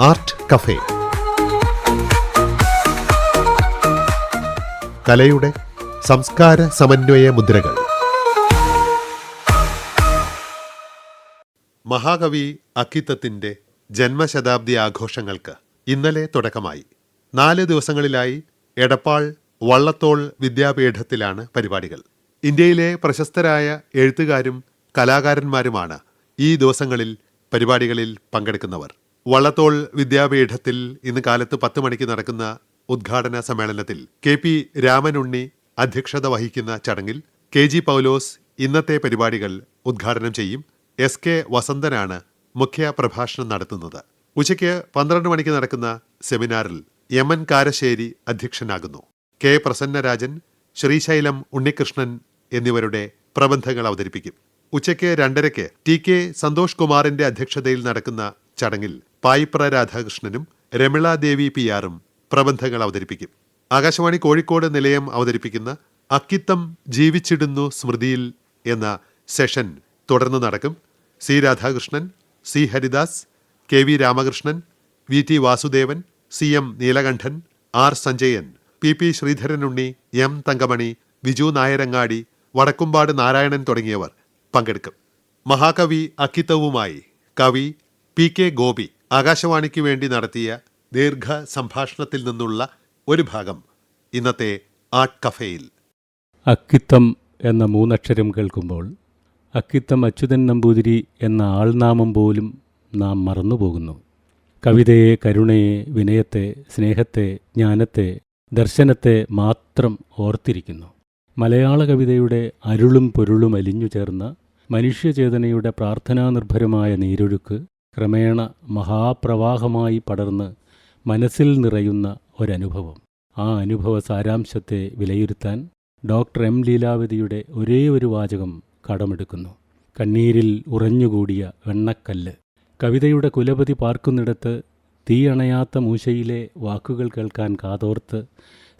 Art cafe. കലയുടെ സംസ്കാര സമന്വയ മുദ്രകൾ. മഹാകവി അക്കിത്തത്തിന്റെ ജന്മശതാബ്ദി ആഘോഷങ്ങൾക്ക് ഇന്നലെ തുടക്കമായി. നാല് ദിവസങ്ങളിലായി എടപ്പാൾ വള്ളത്തോൾ വിദ്യാപീഠത്തിലാണ് പരിപാടികൾ. ഇന്ത്യയിലെ പ്രശസ്തരായ എഴുത്തുകാരും കലാകാരന്മാരുമാണ് ഈ ദിവസങ്ങളിൽ പരിപാടികളിൽ പങ്കെടുക്കുന്നവർ. വള്ളത്തോൾ വിദ്യാപീഠത്തിൽ ഇന്ന് കാലത്ത് പത്ത് മണിക്ക് നടക്കുന്ന ഉദ്ഘാടന സമ്മേളനത്തിൽ കെ പി രാമനുണ്ണി അധ്യക്ഷത വഹിക്കുന്ന ചടങ്ങിൽ കെ ജി പൗലോസ് ഇന്നത്തെ പരിപാടികൾ ഉദ്ഘാടനം ചെയ്യും. എസ് കെ വസന്തനാണ് മുഖ്യ പ്രഭാഷണം നടത്തുന്നത്. ഉച്ചയ്ക്ക് പന്ത്രണ്ട് മണിക്ക് നടക്കുന്ന സെമിനാറിൽ യമൻ കാരശ്ശേരി അധ്യക്ഷനാകുന്നു. കെ പ്രസന്നരാജൻ ശ്രീശൈലം ഉണ്ണികൃഷ്ണൻ എന്നിവരുടെ പ്രബന്ധങ്ങൾ അവതരിപ്പിക്കും. ഉച്ചയ്ക്ക് രണ്ടരയ്ക്ക് ടി കെ സന്തോഷ് കുമാറിന്റെ അധ്യക്ഷതയിൽ നടക്കുന്ന ചടങ്ങിൽ പായിപ്ര രാധാകൃഷ്ണനും രമിളാദേവി പി ആറും പ്രബന്ധങ്ങൾ അവതരിപ്പിക്കും. ആകാശവാണി കോഴിക്കോട് നിലയം അവതരിപ്പിക്കുന്ന അക്കിത്തം ജീവിച്ചിടുന്നു സ്മൃതിയിൽ എന്ന സെഷൻ തുടർന്ന് നടക്കും. C Radhakrishnan C Haridas K V Ramakrishnan V T Vasudevan C M Neelakandan R Sanjayan P P Sreedharanunni M Thankamani Viju Nayarangadi Vadakkumpad Narayanan തുടങ്ങിയവർ പങ്കെടുക്കും. മഹാകവി അക്കിത്തവുമായി കവി പി കെ ഗോപി ആകാശവാണിക്ക് വേണ്ടി നടത്തിയ ദീർഘ സംഭാഷണത്തിൽ നിന്നുള്ള ഒരു ഭാഗം ഇന്നത്തെ ആർട്ട് കഫേയിൽ. അക്കിത്തം എന്ന മൂന്നക്ഷരം കേൾക്കുമ്പോൾ അക്കിത്തം അച്യുതൻ നമ്പൂതിരി എന്ന ആൾനാമം പോലും നാം മറന്നുപോകുന്നു. കവിതയെ കരുണയെ വിനയത്തെ സ്നേഹത്തെ ജ്ഞാനത്തെ ദർശനത്തെ മാത്രം ഓർത്തിരിക്കുന്നു. മലയാള കവിതയുടെ അരുളും പൊരുളും അലിഞ്ഞു ചേർന്ന മനുഷ്യചേതനയുടെ പ്രാർത്ഥനാനിർഭരമായ നീരൊഴുക്ക് ക്രമേണ മഹാപ്രവാഹമായി പടർന്ന് മനസ്സിൽ നിറയുന്ന ഒരനുഭവം. ആ അനുഭവ സാരാംശത്തെ വിലയിരുത്താൻ ഡോക്ടർ എം ലീലാവതിയുടെ ഒരേ ഒരു വാചകം കടമെടുക്കുന്നു. കണ്ണീരിൽ ഉറഞ്ഞുകൂടിയ വെണ്ണക്കല്ല്. കവിതയുടെ കുലപതി പാർക്കുന്നിടത്ത് തീയണയാത്ത മൂശയിലെ വാക്കുകൾ കേൾക്കാൻ കാതോർത്ത്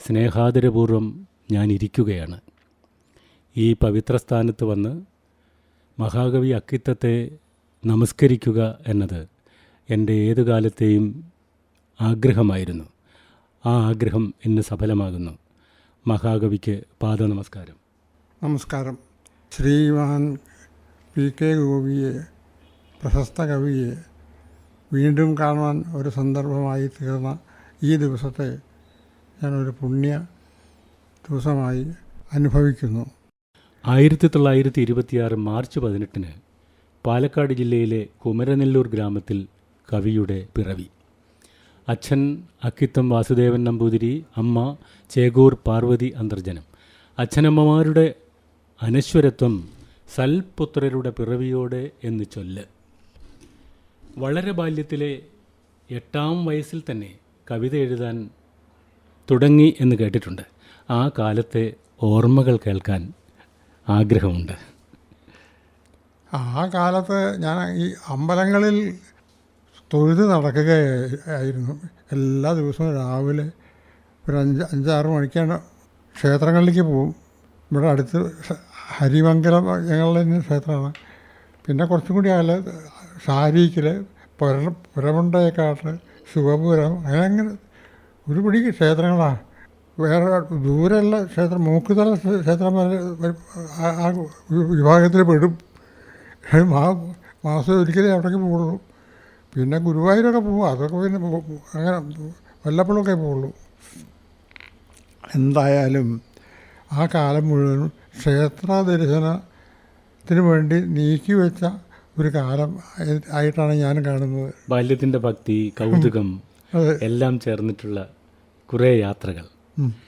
സ്നേഹാദരപൂർവം ഞാനിരിക്കുകയാണ്. ഈ പവിത്രസ്ഥാനത്ത് വന്ന് മഹാകവി അക്കിത്തത്തെ നമസ്കരിക്കുക എന്നത് എന്റെ ഏതു കാലത്തെയും ആഗ്രഹമായിരുന്നു. ആ ആഗ്രഹം ഇന്ന് സഫലമാകുന്നു. മഹാകവിക്ക് പാദ നമസ്കാരം. നമസ്കാരം ശ്രീവാൻ പി കെ ഗോപിയെ പ്രശസ്ത കവിയെ വീണ്ടും കാണുവാൻ ഒരു സന്ദർഭമായി തീർന്ന ഈ ദിവസത്തെ ഞാനൊരു പുണ്യ ദിവസമായി അനുഭവിക്കുന്നു. ആയിരത്തി തൊള്ളായിരത്തി ഇരുപത്തിയാറ് മാർച്ച് പതിനെട്ടിന് പാലക്കാട് ജില്ലയിലെ കുമരനെല്ലൂർ ഗ്രാമത്തിൽ കവിയുടെ പിറവി. അച്ഛൻ അക്കിത്തം വാസുദേവൻ നമ്പൂതിരി അമ്മ ചേകൂർ പാർവതി അന്തർജനം. അച്ഛനമ്മമാരുടെ അനശ്വരത്വം സൽപുത്രരുടെ പിറവിയോടെ എന്ന് ചൊല്ല്. വളരെ ബാല്യത്തിലെ എട്ടാം വയസ്സിൽ തന്നെ കവിത എഴുതാൻ തുടങ്ങി എന്ന് കേട്ടിട്ടുണ്ട്. ആ കാലത്തെ ഓർമ്മകൾ കേൾക്കാൻ ആഗ്രഹമുണ്ട്. ആ കാലത്ത് ഞാൻ ഈ അമ്പലങ്ങളിൽ തൊഴുത് നടക്കുകയായിരുന്നു. എല്ലാ ദിവസവും രാവിലെ ഒരു അഞ്ച് അഞ്ചാറ് മണിക്കാണ് ക്ഷേത്രങ്ങളിലേക്ക് പോകും. ഇവിടെ അടുത്ത് ഹരിമംഗലം ഞങ്ങളുടെ തന്നെ ക്ഷേത്രമാണ്. പിന്നെ കുറച്ചും കൂടി അകലെ ഷാരീക്കിൽ പുര പുരമുണ്ടയക്കാട്ട് ശിവപുരം അങ്ങനെ അങ്ങനെ ഒരു പിടി ക്ഷേത്രങ്ങളാണ് വേറെ ദൂരെയുള്ള ക്ഷേത്രം മൂക്കുതല ക്ഷേത്രം ആ വിഭാഗത്തിൽ പെടും. മാ മാസം ഒരിക്കലേ അവിടേക്ക് പോകുള്ളൂ പിന്നെ ഗുരുവായൂരൊക്കെ പോകും അതൊക്കെ പിന്നെ അങ്ങനെ വല്ലപ്പോഴൊക്കെ പോകുള്ളൂ എന്തായാലും ആ കാലം മുഴുവനും ക്ഷേത്ര ദർശനത്തിന് വേണ്ടി നീക്കി വെച്ച ഒരു കാലം ആയിട്ടാണ് ഞാൻ കാണുന്നത്. ബാല്യത്തിന്റെ ഭക്തി കൗതുകം എല്ലാം ചേർന്നിട്ടുള്ള കുറേ യാത്രകൾ.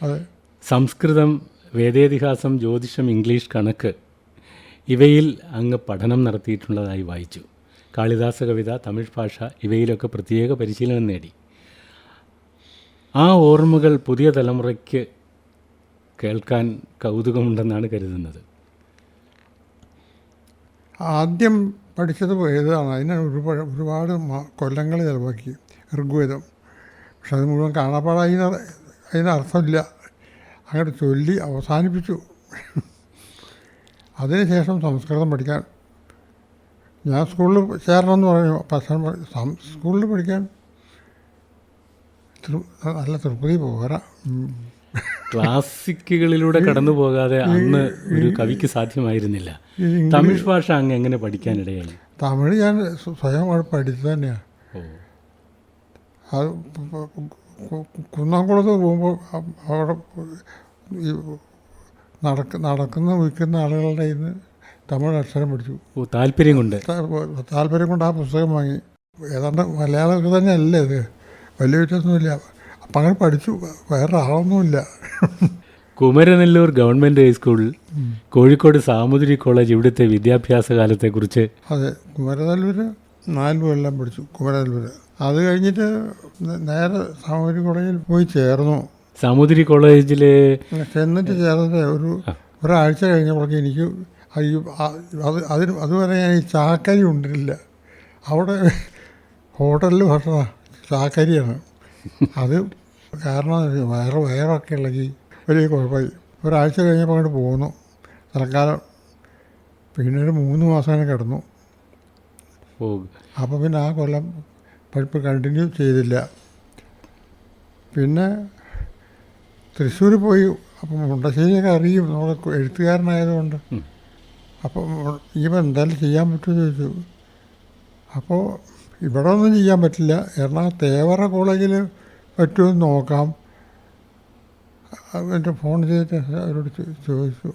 അതെ. സംസ്കൃതം വേദേതിഹാസം ജ്യോതിഷം ഇംഗ്ലീഷ് കണക്ക് ഇവയിൽ അങ്ങ് പഠനം നടത്തിയിട്ടുള്ളതായി വായിച്ചു. കാളിദാസ കവിത തമിഴ് ഭാഷ ഇവയിലൊക്കെ പ്രത്യേക പരിശീലനം നേടി. ആ ഓർമ്മകൾ പുതിയ തലമുറയ്ക്ക് കേൾക്കാൻ കൗതുകമുണ്ടെന്നാണ് കരുതുന്നത്. ആദ്യം പഠിച്ചത് ഏതാണ് അതിന് ഒരുപാട് ഒരുപാട് കൊല്ലങ്ങൾ ചിലവാക്കി. ഋഗ്വേദം. പക്ഷെ അത് മുഴുവൻ കാണാപ്പാടായി അതിന് അർത്ഥമില്ല അങ്ങോട്ട് ചൊല്ലി അവസാനിപ്പിച്ചു. അതിനുശേഷം സംസ്കൃതം പഠിക്കാൻ. ഞാൻ സ്കൂളിൽ ചേരണമെന്ന് പറഞ്ഞു. പക്ഷേ സ്കൂളിൽ പഠിക്കാൻ നല്ല തൃപ്തി പോരാ. ക്ലാസിക്കുകളിലൂടെ കടന്നു പോകാതെ അന്ന് ഒരു കവിക്ക് സാധ്യമായിരുന്നില്ല. തമിഴ് ഭാഷ അങ്ങ് എങ്ങനെ പഠിക്കാനിടയായി? തമിഴ് ഞാൻ സ്വയം അവിടെ പഠിച്ചു തന്നെയാണ് അത് കുന്നംകുളത്ത് പോകുമ്പോൾ അവിടെ നടക്ക നടക്കുന്ന വിൽക്കുന്ന ആളുകളുടെ ഇന്ന് തമിഴ് അക്ഷരം പഠിച്ചു. ഓ താല്പര്യം കൊണ്ട്? താല്പര്യം കൊണ്ട് ആ പുസ്തകം വാങ്ങി. ഏതാണ്ട് മലയാളമൊക്കെ തന്നെ അല്ലേ ഇത്? വലിയ വ്യത്യാസമൊന്നുമില്ല. അപ്പം അങ്ങനെ പഠിച്ചു. വേറെ ആളൊന്നുമില്ല കുമരനെല്ലൂർ ഗവൺമെന്റ് ഹൈസ്കൂളിൽ കോഴിക്കോട് സാമൂതിരി കോളേജ് ഇവിടുത്തെ വിദ്യാഭ്യാസ കാലത്തെക്കുറിച്ച്. അതെ കുമരനെല്ലൂർ നാല് കൊല്ലം പഠിച്ചു കുമരനെല്ലൂർ അത് കഴിഞ്ഞിട്ട് നേരെ സാമൂതിരി കോളേജിൽ പോയി ചേർന്നു. സാമൂതിരി കോളേജിൽ ചെന്നിട്ട് ചേർന്നിട്ട് ഒരു ഒരാഴ്ച കഴിഞ്ഞപ്പോൾ എനിക്ക് അതിന് അതുവരെ ഞാൻ ഈ ചാക്കരി ഉണ്ടില്ല അവിടെ ഹോട്ടലിൽ ഭക്ഷണ ചാക്കരിയാണ്. അത് കാരണം വയറ് വയറൊക്കെ ഇളകി വലിയ കുഴപ്പമായി. ഒരാഴ്ച കഴിഞ്ഞപ്പോൾ അങ്ങോട്ട് പോന്നു. തൽക്കാലം പിന്നെ ഒരു മൂന്ന് മാസം കിടന്നു. അപ്പം അപ്പോൾ പിന്നെ ആ കൊല്ലം പഠിപ്പ് കണ്ടിന്യൂ ചെയ്തില്ല. പിന്നെ തൃശ്ശൂർ പോയി അപ്പം മുണ്ടശ്ശേരിയൊക്കെ അറിയും നമ്മൾ എഴുത്തുകാരനായതുകൊണ്ട്. അപ്പോൾ ഇപ്പം എന്തായാലും ചെയ്യാൻ പറ്റുമെന്ന് ചോദിച്ചു. അപ്പോൾ ഇവിടെ ഒന്നും ചെയ്യാൻ പറ്റില്ല. എറണാകുളം തേവറ കോളേജിൽ പറ്റുമെന്ന് നോക്കാം. എന്റെ ഫോൺ ചെയ്തിട്ട് അവരോട് ചോദിച്ചു.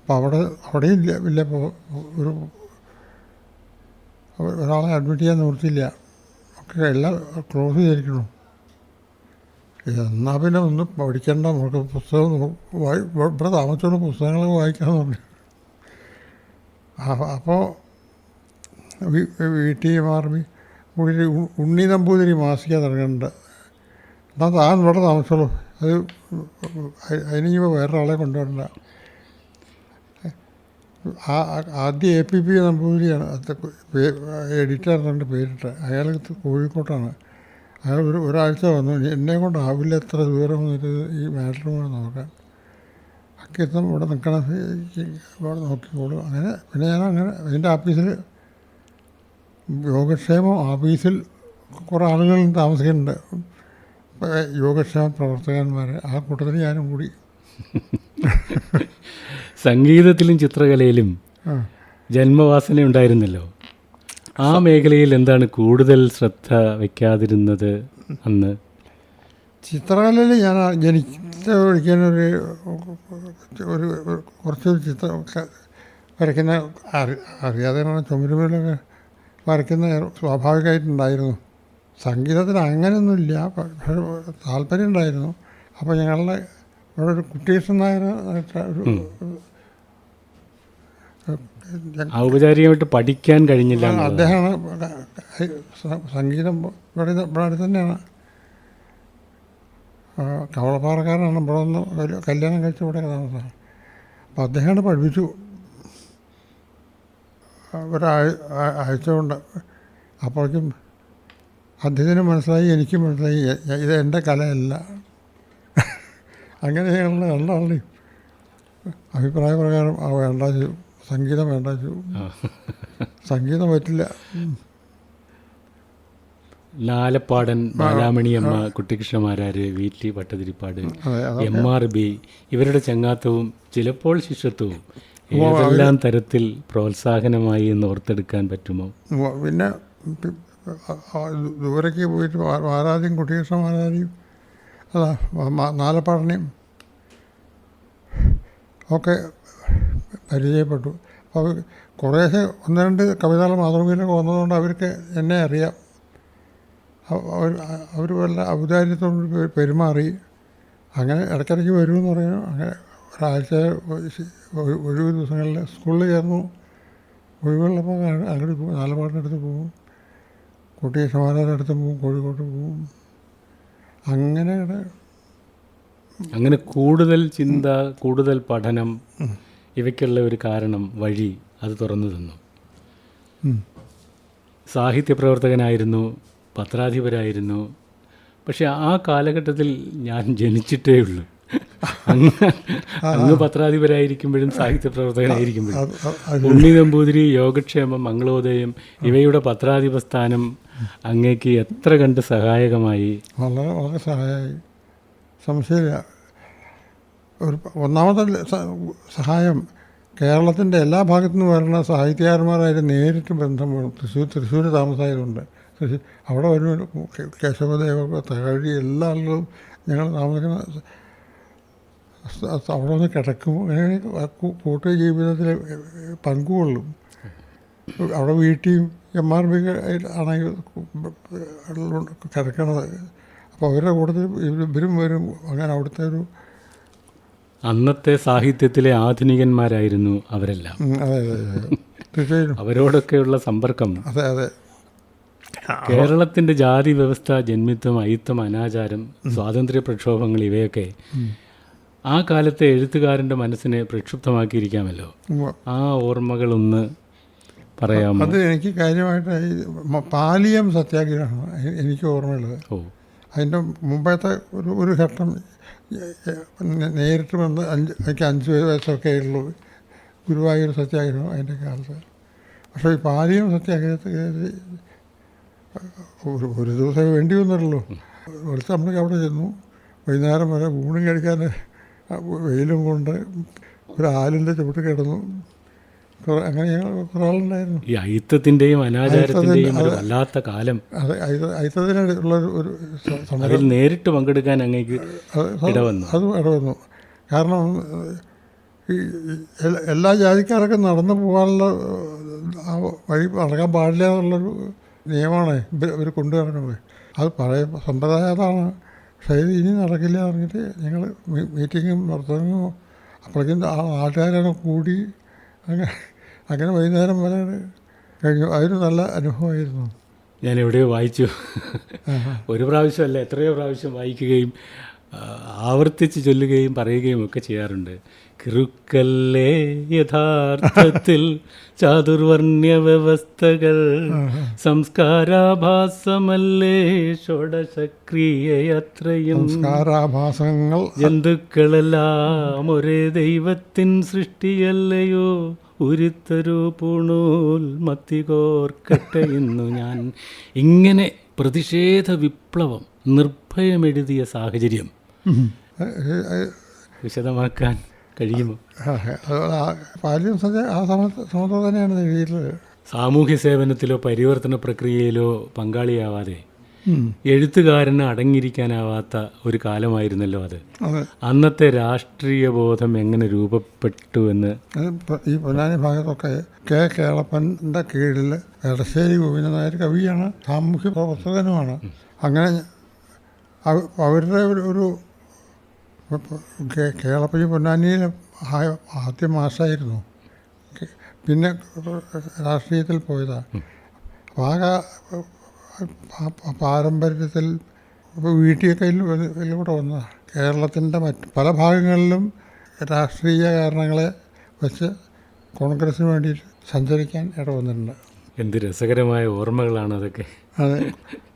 അപ്പോൾ അവിടെ അവിടെയും ഇല്ല ഇല്ല ഒരു ഒരാളെ അഡ്മിറ്റ് ചെയ്യാൻ നിർത്തിയില്ല ഒക്കെ എല്ലാം ക്ലോസ് ചെയ്തിരിക്കണം എന്നാൽ പിന്നെ ഒന്നും പഠിക്കണ്ട. നമുക്ക് പുസ്തകം വായി- ഇവിടെ താമസിച്ചുള്ള പുസ്തകങ്ങൾ വായിക്കാമെന്ന് പറഞ്ഞു. അപ്പോൾ വീട്ടിൽ മാറി കൂടി ഉണ്ണി നമ്പൂതിരി മാസിക തുടങ്ങുന്നുണ്ട്. എന്നാൽ താൻ ഇവിടെ താമസിച്ചോളൂ. അത് അതിന് അതിനിപ്പോൾ വേറൊരാളെ കൊണ്ടുവരണ്ട. ആദ്യം എ പി പി നമ്പൂതിരിയാണ്. എഡിറ്റർ എന്നുണ്ട് പേരിട്ട് അയാൾ കോഴിക്കോട്ടാണ്. അയാൾ ഒരു ഒരാഴ്ച വന്നു. "ഇനി എന്നെ കൊണ്ടാവില്ല എത്ര ദൂരം വന്നിട്ട് ഈ മാറ്റർ കൂടെ നോക്കാൻ. അക്കെത്തും ഇവിടെ നിൽക്കണം അവിടെ ഇവിടെ നോക്കിക്കോളൂ. അങ്ങനെ പിന്നെ ഞാൻ അങ്ങനെ അതിന്റെ ആഫീസിൽ യോഗക്ഷേമം ഓഫീസിൽ കുറേ ആളുകളും താമസിക്കുന്നുണ്ട്. യോഗക്ഷേമ പ്രവർത്തകന്മാർ ആ കൂട്ടത്തിൽ ഞാനും കൂടി. സംഗീതത്തിലും ചിത്രകലയിലും ജന്മവാസന ഉണ്ടായിരുന്നല്ലോ. ആ മേഖലയിൽ എന്താണ് കൂടുതൽ ശ്രദ്ധ വയ്ക്കാതിരുന്നത് അന്ന്? ചിത്രകലയിൽ ഞാൻ ജനിച്ച ഒരു കുറച്ച് ചിത്രം വരയ്ക്കുന്ന അറി അറിയാതെ ചുമരുമേലൊക്കെ വരയ്ക്കുന്ന സ്വാഭാവികമായിട്ടുണ്ടായിരുന്നു. സംഗീതത്തിന് അങ്ങനെയൊന്നുമില്ല താല്പര്യം ഉണ്ടായിരുന്നു അപ്പോൾ ഞങ്ങളുടെ ഇവിടെ ഒരു കുട്ടീഷൻ നായർ ഒരു ഔപചാരികമായിട്ട് പഠിക്കാൻ കഴിഞ്ഞില്ല. അദ്ദേഹമാണ് സംഗീതം ഇവിടെ ഇവിടെ അടുത്ത് തന്നെയാണ് കവളപ്പാറക്കാരനാണ്. ഇവിടെ നിന്ന് കല്യ- കല്യാണം കഴിച്ച് ഇവിടെ താമസം. അപ്പോൾ അദ്ദേഹമാണ് പഠിപ്പിച്ചു. ഒരാഴ് ആ- ആഴ്ച കൊണ്ട് അപ്പോഴേക്കും അദ്ദേഹത്തിന് മനസ്സിലായി എനിക്കും മനസ്സിലായി. ഇത് എന്റെ കലയല്ല. അങ്ങനെ ഞങ്ങൾ രണ്ടാളുടെയും അഭിപ്രായ പ്രകാരം ആ വേണ്ട സംഗീതം വേണ്ട സംഗീതം പറ്റില്ല. ലാലപ്പാടൻ Balamaniamma Kuttikrishnamarar V T Bhattathirippad M R B ഇവരുടെ ചങ്ങാത്തവും ചിലപ്പോൾ ശിഷ്യത്വവും ഏതെല്ലാം തരത്തിൽ പ്രോത്സാഹനമായി എന്ന് ഓർത്തെടുക്കാൻ പറ്റുമോ? പിന്നെ ദൂരേക്ക് പോയിട്ട് ആരാധ്യം കുട്ടികൃഷ്ണമാരാരെയും കുട്ടികൃഷ്ണ അതാ നാലപ്പാടനെയും ഒക്കെ പരിചയപ്പെട്ടു. അപ്പോൾ കുറേശ്ശെ ഒന്ന് രണ്ട് കവിതകൾ മാതൃഭൂമിയിലൊക്കെ വന്നതുകൊണ്ട് അവർക്ക് എന്നെ അറിയാം. അവ- അവർ അവർ വല്ല ഔദാര്യത്തോട് പെരുമാറി. അങ്ങനെ ഇടയ്ക്കിടയ്ക്ക് വരുമെന്ന് പറയുന്നു അങ്ങനെ ഒരാഴ്ച ഒഴി- ഒഴിവ് ദിവസങ്ങളിൽ സ്കൂളിൽ ചേർന്നു. ഒഴിവുള്ളപ്പോൾ അങ്ങോട്ട് പോകും. നാലപ്പാടിന്റെ അടുത്ത് പോകും. കുട്ടി സമാധാനം അടുത്ത് പോകും. കോഴിക്കോട്ട് പോകും. അങ്ങനെ അങ്ങനെ കൂടുതൽ ചിന്ത കൂടുതൽ പഠനം ഇവയ്ക്കുള്ള ഒരു കാരണം വഴി അത് തുറന്നു തന്നു. സാഹിത്യ പ്രവർത്തകനായിരുന്നു പത്രാധിപരായിരുന്നു. പക്ഷെ ആ കാലഘട്ടത്തിൽ ഞാൻ ജനിച്ചിട്ടേ ഉള്ളൂ. അങ്ങ് അങ്ങ് പത്രാധിപരായിരിക്കുമ്പോഴും സാഹിത്യ പ്രവർത്തകനായിരിക്കുമ്പോഴും ഉണ്ണി നമ്പൂതിരി യോഗക്ഷേമം മംഗളോദയം ഇവയുടെ പത്രാധിപ സ്ഥാനം അങ്ങേക്ക് എത്ര കണ്ട് സഹായകമായി. വളരെ വളരെ സഹായമായി സംശയമില്ല. ഒരു ഒന്നാമത്തെ സഹായം കേരളത്തിന്റെ എല്ലാ ഭാഗത്തു നിന്ന് വരുന്ന സാഹിത്യകാരന്മാരായിട്ട് നേരിട്ട് ബന്ധം വേണം തൃശ്ശൂർ തൃശ്ശൂർ താമസമായതുകൊണ്ട് അവിടെ വരുന്ന കേശവദേവ തകഴി എല്ലാ ആളുകളും ഞങ്ങൾ താമസിക്കുന്ന അവിടെ വന്ന് കിടക്കും. അങ്ങനെ കൂട്ട ജീവിതത്തിൽ പങ്കുകൊള്ളും. അവിടെ വീട്ടിയും എം ആർ ബി ആണെങ്കിൽ കിടക്കണത്. അപ്പോൾ അവരുടെ കൂട്ടത്തിൽ ഇവരും വരും. അങ്ങനെ അവിടുത്തെ ഒരു അന്നത്തെ സാഹിത്യത്തിലെ ആധുനികന്മാരായിരുന്നു അവരെല്ലാം. അവരോടൊക്കെയുള്ള സമ്പർക്കം. അതെ അതെ. കേരളത്തിന്റെ ജാതി വ്യവസ്ഥ ജന്മിത്വം അയിത്തം അനാചാരം സ്വാതന്ത്ര്യ പ്രക്ഷോഭങ്ങൾ ഇവയൊക്കെ ആ കാലത്തെ എഴുത്തുകാരന്റെ മനസ്സിനെ പ്രക്ഷുബ്ധമാക്കിയിരിക്കാമല്ലോ. ആ ഓർമ്മകളൊന്ന് പറയാമോ? അത് എനിക്ക് കാര്യമായിട്ട് പാലിയം സത്യാഗ്രഹമാണ് എനിക്ക് ഓർമ്മയുള്ളത്. ഓ. അതിന്റെ മുമ്പത്തെ ഒരു ഒരു ഘട്ടം നേരിട്ട് വന്ന് അഞ്ച് എനിക്ക് അഞ്ച് വയസ്സൊക്കെ ഉള്ളൂ. ഗുരുവായൂർ സത്യാഗ്രഹം അതിന്റെ കാലത്ത് പക്ഷേ ഈ പാലിയം സത്യാഗ്രഹത്തിൽ ഒരു ഒരു ദിവസം വേണ്ടി വന്നുള്ളൂ വെളുത്ത നമ്മൾക്ക് അവിടെ ചെന്നു. വൈകുന്നേരം വരെ ഊണും കഴിക്കാൻ വെയിലും കൊണ്ട് ഒരു ആലിന്റെ ചുവട്ട് കിടന്നു. അങ്ങനെ ഞങ്ങൾ കുറേ ആളുണ്ടായിരുന്നു ഈ അയിത്തത്തിന്റെയും അനാചാരത്തിന്റെയും ഒരു. വല്ലാത്ത കാലം. അത് അയത്തതിനുള്ള ഒരു അതിൽ നേരിട്ട് പങ്കെടുക്കാൻ അങ്ങേക്ക് ഇടവന്നു. അത് ഇടവന്നു. കാരണം ഈ എല്ലാ ജാതിക്കാരൊക്കെ നടന്നു പോകാനുള്ള ആ വഴി നടക്കാൻ പാടില്ല എന്നുള്ളൊരു നിയമമാണ് ഇവർ ഇവർ കൊണ്ടു അത് പഴയ സമ്പ്രദായം അതാണ്. പക്ഷേ ഇത് ഇനി നടക്കില്ല പറഞ്ഞിട്ട് ഞങ്ങൾ മീറ്റിങ്ങും നടത്തുന്നു. അപ്പോഴേക്കും ആ ആൾക്കാരെ കൂടി അങ്ങനെ അങ്ങനെ വൈകുന്നേരം വരെ കഴിഞ്ഞു. അതൊരു നല്ല അനുഭവമായിരുന്നു. ഞാൻ എവിടെയോ വായിച്ചു. ഒരു പ്രാവശ്യമല്ല എത്രയോ പ്രാവശ്യം വായിക്കുകയും ആവർത്തിച്ച് ചൊല്ലുകയും പറയുകയും ഒക്കെ ചെയ്യാറുണ്ട്. കിറുക്കല്ലേ യഥാർത്ഥത്തിൽ ചാതുർവർണ്യ വ്യവസ്ഥകൾ സംസ്കാരാഭാസമല്ലേ ഷോഡശക്രിയത്രയും സംസ്കാരാഭാസങ്ങൾ ജന്തുക്കളെല്ലാം ഒരേ ദൈവത്തിൻ സൃഷ്ടിയല്ലയോ? ഉരുത്തരു പുണൂൽ മത്തികോർക്കട്ടെ എന്നു ഞാൻ ഇങ്ങനെ പ്രതിഷേധ വിപ്ലവം നിർഭയമെഴുതിയ സാഹചര്യം വിശദമാക്കാൻ കഴിയുമോ? ആ, സമയത്ത് തന്നെയാണ് സാമൂഹ്യ സേവനത്തിലോ പരിവർത്തന പ്രക്രിയയിലോ പങ്കാളിയാവാതെ എഴുത്തുകാരന് അടങ്ങിയിരിക്കാനാവാത്ത ഒരു കാലമായിരുന്നല്ലോ അത്. അന്നത്തെ രാഷ്ട്രീയ ബോധം എങ്ങനെ രൂപപ്പെട്ടു എന്ന്? ഈ പൊന്നാനി ഭാഗത്തൊക്കെ കെ കേളപ്പന്റെ കീഴിൽ എടശ്ശേരി ഗോവിന്ദൻ നായർ കവിയാണ് സാമൂഹ്യ പ്രവർത്തകനുമാണ്. അങ്ങനെ അവരുടെ ഒരു ഒരു കെ- കേളപ്പൻ ഈ പൊന്നാനിയിലെ ആദ്യ മാസമായിരുന്നു പിന്നെ രാഷ്ട്രീയത്തിൽ പോയതാണ് അപ്പോൾ ആ പാരമ്പര്യത്തിൽ ഇപ്പോൾ വീട്ടിയൊക്കെ ഇതിലൂടെ വന്നതാണ് കേരളത്തിന്റെ മറ്റ് പല ഭാഗങ്ങളിലും രാഷ്ട്രീയ കാരണങ്ങളെ വെച്ച് കോൺഗ്രസ്സിന് വേണ്ടി സഞ്ചരിക്കാൻ ഇട വന്നിട്ടുണ്ട്. എന്ത് രസകരമായ ഓർമ്മകളാണ് അതൊക്കെ. അതെ.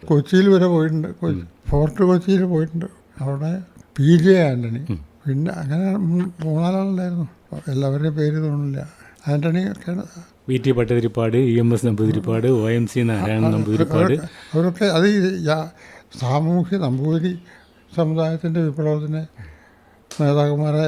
കൊച്ചിയിൽ വരെ പോയിട്ടുണ്ട്. കൊച്ചി ഫോർട്ട് കൊച്ചിയിൽ പോയിട്ടുണ്ട്. അവിടെ പി ജെ ആന്റണി പിന്നെ അങ്ങനെ മൂന്നാലാളുണ്ടായിരുന്നു. എല്ലാവരുടെയും പേര് തോന്നില്ല ആന്റണി ഒക്കെയാണ്. V T Bhattathirippad E M S Namboodiripad O M C Narayanan Namboodiripad. അവരൊക്കെ അത് സാമൂഹ്യ നമ്പൂതിരി സമുദായത്തിന്റെ വിപ്ലവത്തിന് നേതാക്കന്മാരെ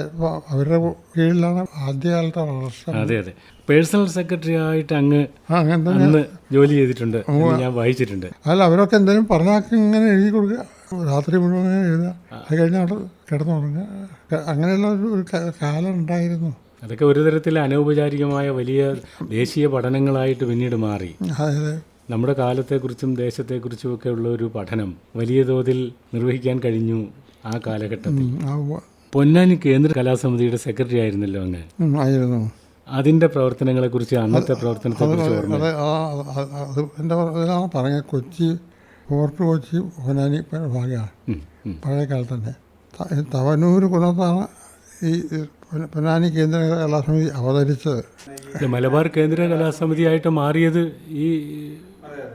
അവരുടെ കീഴിലാണ് ആദ്യകാലത്തെ വളർച്ച. അതെ അതെ. പേഴ്സണൽ സെക്രട്ടറി ആയിട്ട് അങ്ങ് അന്ന് ജോലി ചെയ്തിട്ടുണ്ട്. ഞാൻ വായിച്ചിട്ടുണ്ട്. അല്ല അവരൊക്കെ എന്തെങ്കിലും പറഞ്ഞാൽ ഇങ്ങനെ എഴുതി കൊടുക്കുക. രാത്രി മുഴുവൻ എഴുതുക. അത് കഴിഞ്ഞാൽ അവിടെ കിടന്നുറങ്ങുക. അങ്ങനെയുള്ള ഒരു കാലം ഉണ്ടായിരുന്നു. അതൊക്കെ ഒരു തരത്തിൽ അനൗപചാരികമായ വലിയ ദേശീയ പഠനങ്ങളായിട്ട് പിന്നീട് മാറി. നമ്മുടെ കാലത്തെക്കുറിച്ചും ദേശത്തെക്കുറിച്ചും ഒക്കെ ഉള്ള ഒരു പഠനം വലിയ തോതിൽ നിർവഹിക്കാൻ കഴിഞ്ഞു ആ കാലഘട്ടത്തിൽ. പൊന്നാനി കേന്ദ്ര കലാസമിതിയുടെ സെക്രട്ടറി ആയിരുന്നല്ലോ അങ്ങ്. അതിന്റെ ആയിരുന്നു. അതിന്റെ അന്നത്തെ അത് എന്റെ ഇതിലാണ് പറഞ്ഞത് കൊച്ചി ഫോർട്ട് കൊച്ചി പൊന്നാനി ഭാഗമാണ്. പഴയ കാലത്ത് തന്നെ. തവനൂർ കുന്നത്താണ് ഈ പൊന്നാനി കേന്ദ്ര കലാസമിതി അവതരിച്ചത്. മലബാർ കേന്ദ്ര കലാസമിതിയായിട്ട് മാറിയത് ഈ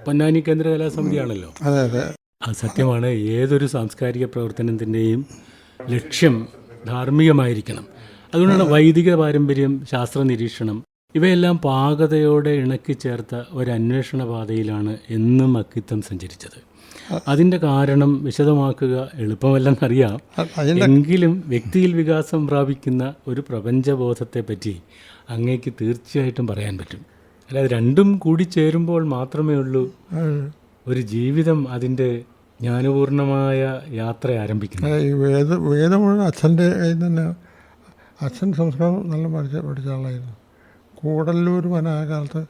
പൊന്നാനി കേന്ദ്ര കലാസമിതിയാണല്ലോ. അതെ അതെ. അത് സത്യമാണ് ഏതൊരു സാംസ്കാരിക പ്രവർത്തനത്തിന്റെയും ലക്ഷ്യം ധാർമ്മികമായിരിക്കണം. അതുകൊണ്ടാണ് വൈദിക പാരമ്പര്യം ശാസ്ത്ര നിരീക്ഷണം ഇവയെല്ലാം പാകതയോടെ ഇണക്കി ചേർത്ത ഒരു അന്വേഷണ പാതയിലാണ് എന്നും അക്കിത്തം സഞ്ചരിച്ചത്. അതിന്റെ കാരണം വിശദമാക്കുക എളുപ്പമല്ലെന്നറിയാം. എങ്കിലും വ്യക്തിയിൽ വികാസം പ്രാപിക്കുന്ന ഒരു പ്രപഞ്ചബോധത്തെ പറ്റി അങ്ങേക്ക് തീർച്ചയായിട്ടും പറയാൻ പറ്റും. അല്ലാതെ രണ്ടും കൂടി ചേരുമ്പോൾ മാത്രമേ ഉള്ളൂ ഒരു ജീവിതം അതിന്റെ ജ്ഞാനപൂർണമായ യാത്ര ആരംഭിക്കുന്നത്. ഈ വേദ വേദം മുഴുവൻ അച്ഛന്റെ കയ്യിൽ തന്നെ അച്ഛൻ സംസ്കൃതം നല്ല പഠിച്ച പഠിച്ച ആളായിരുന്നു. കൂടല്ലൂർ വന ആ കാലത്ത്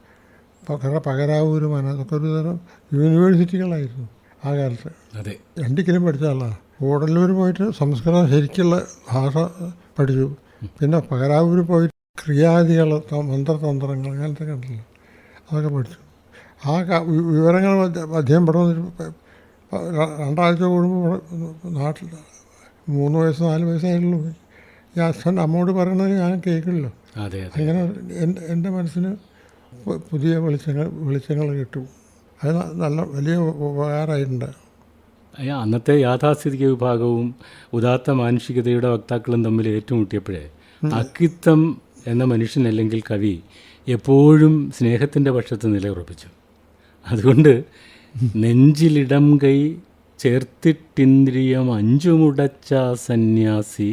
പകര പകരാവൂർ വന അതൊക്കെ ഒരു തരം യൂണിവേഴ്സിറ്റികളായിരുന്നു ആ കാലത്ത്. അതെ. രണ്ടിക്കലും പഠിച്ച ആളാണ് കൂടല്ലൂർ പോയിട്ട് സംസ്കൃതം ശരിക്കുള്ള ഭാഷ പഠിച്ചു. പിന്നെ പകരാവൂർ പോയിട്ട് ക്രിയാദികൾ മന്ത്രതന്ത്രങ്ങൾ അങ്ങനത്തെ കണ്ടല്ലോ? അതൊക്കെ പഠിച്ചു. ആ വിവരങ്ങൾ അധികം പെടുന്ന രണ്ടാഴ്ച കൂടുമ്പോൾ നാട്ടിൽ മൂന്ന് വയസ്സ് നാല് വയസ്സായുള്ളൂ ഈ അച്ഛൻ അമ്മോട് പറയണത് ഞാൻ കേൾക്കില്ലല്ലോ. അങ്ങനെ എന്റെ എന്റെ മനസ്സിന് പുതിയ വെളിച്ചങ്ങൾ വെളിച്ചങ്ങൾ കിട്ടും. അത് നല്ല വലിയ ഉപകാരമായിട്ടുണ്ട് അന്നത്തെ യാഥാസ്ഥിതിക വിഭാഗവും ഉദാത്ത മാനുഷികതയുടെ വക്താക്കളും തമ്മിൽ ഏറ്റുമുട്ടിയപ്പോഴേ അക്കിത്തം എന്ന മനുഷ്യൻ അല്ലെങ്കിൽ കവി എപ്പോഴും സ്നേഹത്തിന്റെ പക്ഷത്ത് നിലയുറപ്പിച്ചു. അതുകൊണ്ട് നെഞ്ചിലിടം കൈ ചേർത്തിട്ടിന്ദ്രിയം അഞ്ചുമുടച്ച സന്യാസി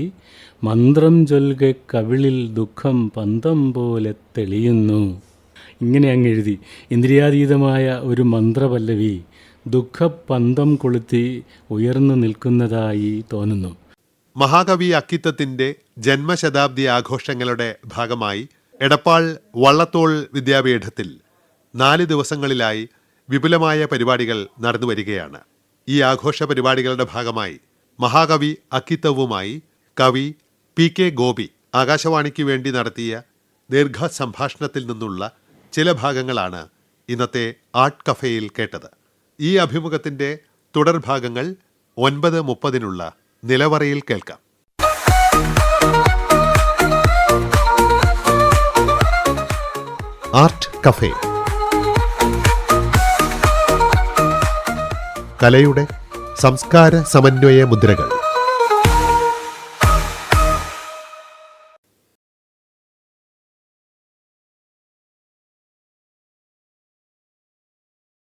മന്ത്രം ചൊൽകെ കവിളിൽ ദുഃഖം പന്തം പോലെ തെളിയുന്നു. ഇങ്ങനെ അങ്ങ് എഴുതി. ഇന്ദ്രിയാതീതമായ ഒരു മന്ത്രപല്ലവി ദുഃഖപന്തം കൊളുത്തി ഉയർന്നു നിൽക്കുന്നതായി തോന്നുന്നു. മഹാകവി അക്കിത്തത്തിന്റെ ജന്മശതാബ്ദി ആഘോഷങ്ങളുടെ ഭാഗമായി എടപ്പാൾ വള്ളത്തോൾ വിദ്യാപീഠത്തിൽ നാല് ദിവസങ്ങളിലായി വിപുലമായ പരിപാടികൾ നടന്നു വരികയാണ്. ഈ ആഘോഷ പരിപാടികളുടെ ഭാഗമായി മഹാകവി അക്കിത്തവുമായി കവി പി കെ ഗോപി ആകാശവാണിക്ക് വേണ്ടി നടത്തിയ ദീർഘ സംഭാഷണത്തിൽ നിന്നുള്ള ചില ഭാഗങ്ങളാണ് ഇന്നത്തെ ആർട്ട് കഫേയിൽ കേട്ടത്. ഈ അഭിമുഖത്തിന്റെ തുടർഭാഗങ്ങൾ ഒൻപത് മുപ്പതിനുള്ള നിലവറയിൽ കേൾക്കാം. Art cafe. കലയുടെ സംസ്കാര സമന്വയ മുദ്രകൾ.